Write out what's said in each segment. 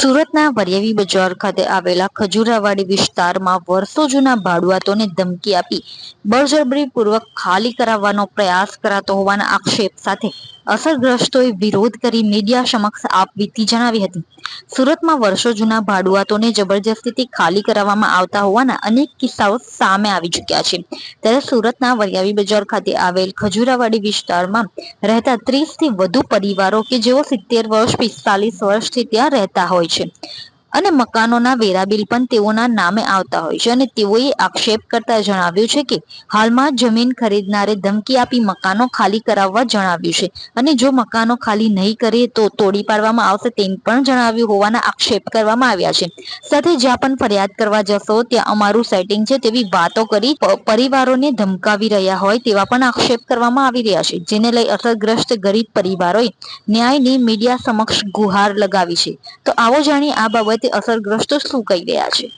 સુરતના વરિયવી બજાર ખાતે આવેલા ખજુરાવાડી વિસ્તારમાં વર્ષો જૂના ભાડુઆતોને ધમકી આપી બળજબરીપૂર્વક ખાલી કરાવવાનો પ્રયાસ કરાતો હોવાના આક્ષેપ સાથે અસરગ્રસ્તોએ વિરોધ કરી મીડિયા સમક્ષ આપવીતી જણાવી હતી. સુરતમાં વર્ષો જૂના ભાડુઆતોને જબરજસ્તીથી ખાલી કરાવવામાં આવતા હોવાના અનેક કિસ્સાઓ સામે આવી ચૂક્યા છે. ત્યારે સુરતના વરિયાવી બજાર ખાતે આવેલ ખજુરાવાડી વિસ્તારમાં રહેતા ત્રીસથી વધુ પરિવારો કે જેઓ સિત્તેર વર્ષ, પિસ્તાલીસ વર્ષથી ત્યાં રહેતા હોય છે. અને મકાનોના વેરા બિલ પણ તેઓના નામે આવતા હોય છે. અને તેઓએ આક્ષેપ કરતા જણાવ્યું છે કે, હાલમાં જમીન ખરીદનારે ધમકી આપી મકાનો ખાલી કરાવવા જણાવ્યું છે. અને જો મકાનો ખાલી નહીં કરે તો તોડી પાડવામાં આવશે તેમ પણ જણાવ્યું હોવાના આક્ષેપ કરવામાં આવ્યા છે. સાથે જ્યાં પણ ફરિયાદ કરવા જશો, ત્યાં અમારું સેટિંગ છે તેવી વાતો કરી પરિવારોને ધમકાવી રહ્યા હોય તેવા પણ આક્ષેપ કરવામાં આવી રહ્યા છે, જેને લઈ અસરગ્રસ્ત ગરીબ પરિવારોએ ન્યાયની મીડિયા સમક્ષ ગુહાર લગાવી છે. તો આવો જાણીએ આ બાબતે અસરગ્રસ્તો શું કહી રહ્યા છે?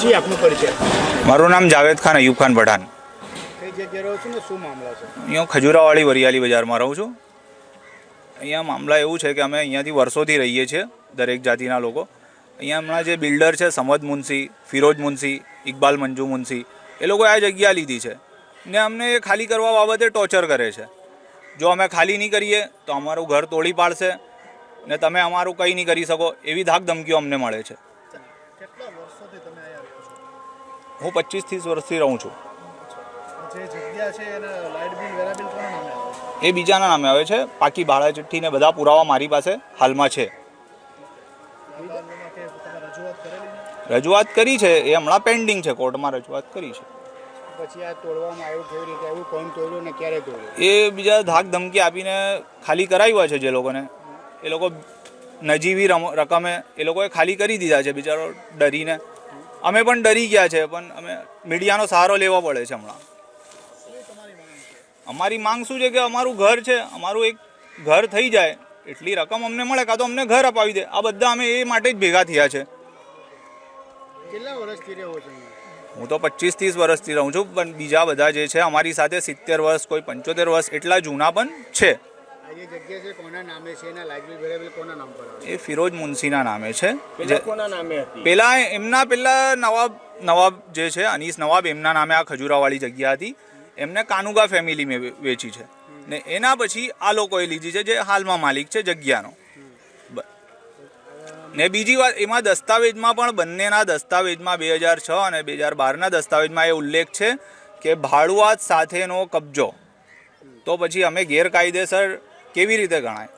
જી આપનો પરિચય. મારું નામ જાવેદ ખાન અયુબ ખાન પઠાણ. કઈ જગ્યાએ ને? શું મામલા છે? અહીંયા ખજુરાવાળી વરિયાલી બજારમાં રહું છું. અહીંયા મામલા એવું છે કે અમે અહીંયાથી વર્ષોથી રહીએ છીએ દરેક જાતિના લોકો. અહીંયા હમણાં જે બિલ્ડર છે સમદ મુનસી ફિરોજ મુનસી ઇકબાલ મંજુ મુનસી એ લોકોએ આ જગ્યા લીધી છે. ને અમને એ ખાલી કરવા બાબતે ટોર્ચર કરે છે. જો અમે ખાલી નહીં કરીએ તો અમારું ઘર તોડી પાડશે. ને તમે અમારું કંઈ નહીં કરી શકો એવી ધાક ધમકીઓ અમને મળે છે. હું પચીસ ત્રીસ વર્ષથી રહું છું. એ બીજાના નામે આવે છે. પાકી ભાડા ચિઠ્ઠી ને બધા પુરાવા મારી પાસે હાલમાં છે. રજૂઆત કરી છે એ હમણાં પેન્ડિંગ છે કોર્ટમાં રજૂઆત કરી છે. એ બીજા ધાક ધમકી આપીને ખાલી કરાવ્યા છે જે લોકોને. એ લોકો નજીવી રકમે એ લોકોએ ખાલી કરી દીધા છે બિચારો ડરીને. અમે પણ ડરી ગયા છે પણ અમે મીડિયાનો સહારો લેવો પડે છે હમણાં. અમારી માંગ શું છે કે અમારું ઘર છે અમારું એક ઘર થઈ જાય. એટલી રકમ અમને મળે કાં તો અમને ઘર અપાવી દે. આ બધા અમે એ માટે જ ભેગા થયા છે. કેટલા વર્ષથી રહો છો હું તો પચીસ ત્રીસ વર્ષથી રહું છું પણ બીજા બધા જે છે અમારી સાથે સિત્તેર વર્ષ કોઈ પંચોતેર વર્ષ એટલા જૂના પણ છે. આ જગ્યા છે કોના નામે છે એના લાઇટ બિલ કોના નામ પર એ ફિરોજ મુનસીના નામે છે. પેલા કોના નામે હતી? પેલા એમના પેલા નવાબ નવાબ જે છે અનીસ નવાબ એમના નામે આ ખજૂરાવાળી જગ્યા હતી. એમને કાનુગા ફેમિલી મેં વેચી છે. ને એના પછી આ લોકોએ લીધી છે જે હાલમાં માલિક છે જગ્યાનો. ને બીજી વાત એમાં દસ્તાવેજમાં પણ બંનેના દસ્તાવેજમાં બે હજાર છ અને બે હજાર બારના દસ્તાવેજમાં એ ઉલ્લેખ છે કે ભાડુઆત સાથેનો કબજો. તો પછી અમે ગેરકાયદેસર કેવી રીતે ગણાય?